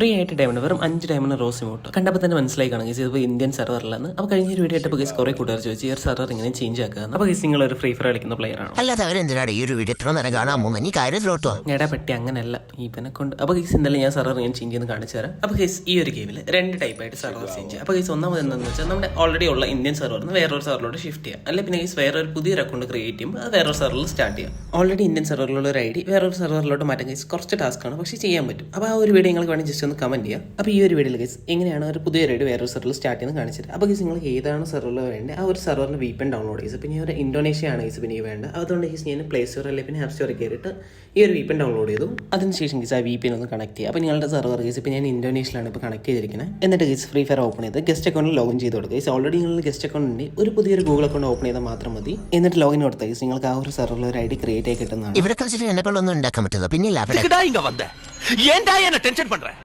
Free ആയിട്ട് diamond വെറും അഞ്ച് ഡയമണ്ട് റോസ് ഇമോട്ട് കണ്ടപ്പോൾ തന്നെ മനസ്സിലായി കാണുക ഇതിപ്പോൾ ഇന്ത്യൻ സെർവറിലാണ് അപ്പോൾ കഴിഞ്ഞ ഒരു വീഡിയോ ആയിട്ട് ഗൈസ് കുറേ കൂട്ടുകാർ ചോദിച്ചു ഈ ഒരു സെർവർ ഇങ്ങനെ ചേഞ്ച് ആക്കുക അപ്പോൾ ഗൈസ് നിങ്ങൾ ഒരു ഫ്രീ ഫയർ കളിക്കുന്ന പ്ലെയർ ആണ്? അല്ലാതെ അവരെന്തിനാണ് ഈ ഒരു വീഡിയോ ഇത്ര നേരം കാണാൻ പോകുന്നത് നീ കാര്യത്തിലോട്ടോ ഞാൻ പറ്റി അങ്ങനെയല്ല ഇവനെ കൊണ്ട് അപ്പോൾ ഗൈസ് എന്തായാലും ഞാൻ സെർവർ ഇങ്ങനെ ചേഞ്ച് ചെയ്ത് കാണിച്ചു തരാം. അപ്പോൾ ഗൈസ് ഈ ഒരു ഗെയിമിൽ രണ്ട് ടൈപ്പ് ആയിട്ട് സെർവർ ചേഞ്ച് അപ്പോൾ ഗൈസ് ഒന്നാമത് എന്താണെന്ന് വെച്ചാൽ നമ്മുടെ ഓൾറെഡി ഉള്ള ഇന്ത്യൻ സെർവറിൽ നിന്ന് വേറൊരു സെർവറിലോട്ട് ഷിഫ്റ്റ് ചെയ്യാം. അല്ലെങ്കിൽ പിന്നെ ഗൈസ് വേറെ ഒരു പുതിയൊരു അക്കൗണ്ട് ക്രിയേറ്റ് ചെയ്യുമ്പോൾ അത് വേറൊരു സെർവറിൽ സ്റ്റാർട്ട് ചെയ്യാം. ഓൾറെഡി ഇന്ത്യൻ സെർവറിലുള്ള ഒരു ഐ ഡി വേറൊരു സെർവറിലോട്ട് മാറ്റാൻ ഗൈസ് കുറച്ച് ടാസ്ക് ആണ്. പക്ഷേ ചെയ്യാൻ പറ്റും. അപ്പോൾ ആ ഒരു വീഡിയോ നിങ്ങൾക്ക് വേണമെങ്കിൽ ജസ്റ്റ് ഒന്ന് കമന്റ് ചെയ്യാം. അപ്പോൾ ഈ ഒരു വീഡിയോയിൽ ഗൈസ് എങ്ങനെയാണ് ഒരു പുതിയ റൈഡ് വേറൊരു സെർവറിൽ സ്റ്റാർട്ട് ചെയ്യുന്നത് കാണിച്ചത്. അപ്പോൾ ഗൈസ് നിങ്ങൾ ഏതാണ് സെർവറിൽ വേണ്ടത്? ആ ഒരു സെർവറിന്റെ വീപ്പൻ ഡൗൺലോഡ് ചെയ്ത് പിന്നെ ഒരു ഇൻഡോനേഷ്യയാണ് ഗൈസ് പിന്നെ ഈ വേണ്ടത്. അതുകൊണ്ട് ഗൈസ് ഞാൻ പ്ലേ സ്റ്റോർ അല്ലെങ്കിൽ പിന്നെ ആപ്പ് സ്റ്റോർ കയറിയിട്ട് ഈ ഒരു വീപ്പൻ ഡൗൺലോഡ് ചെയ്തു. അതിനുശേഷം ഗൈസ് ആ വീപ്പൻ ഒന്ന് കണക്ട് ചെയ്യുക അപ്പോൾ നിങ്ങളുടെ സെർവർ ഗൈസ് ഇപ്പോൾ ഞാൻ ഇൻഡോനേഷ്യയിലാണ് ഇപ്പോൾ കണക്ട് ചെയ്തിരിക്കുന്നത് എന്നിട്ട് ഗൈസ് ഫ്രീ ഫയർ ഓപ്പൺ ചെയ്ത് ഗസ്റ്റ് അക്കൗണ്ട് ലോഗിൻ ചെയ്ത് കൊടുക്കുക ഗൈസ് ഓൾറെഡി നിങ്ങളുടെ ഗസ്റ്റ് അക്കൗണ്ട് ഉണ്ട്. ഒരു പുതിയൊരു ഗൂഗിൾ അക്കൗണ്ട് ഓപ്പൺ ചെയ്താൽ മാത്രം മതി. എന്നിട്ട് ലോഗിൻ കൊടുത്താൽ ഗൈസ് നിങ്ങൾക്ക് ആ ഒരു സെർവറിൽ ഒരു ഐ ഡി ക്രിയേറ്റ് ആയി കിട്ടുന്നതാണ്. ഇവിടെ കളിച്ചിട്ട് എന്നെ പോലെ ഒന്നും ഉണ്ടാക്കാൻ പറ്റില്ല പിന്നെ ലാഭം എന്റെ ടെൻഷൻ പண்ற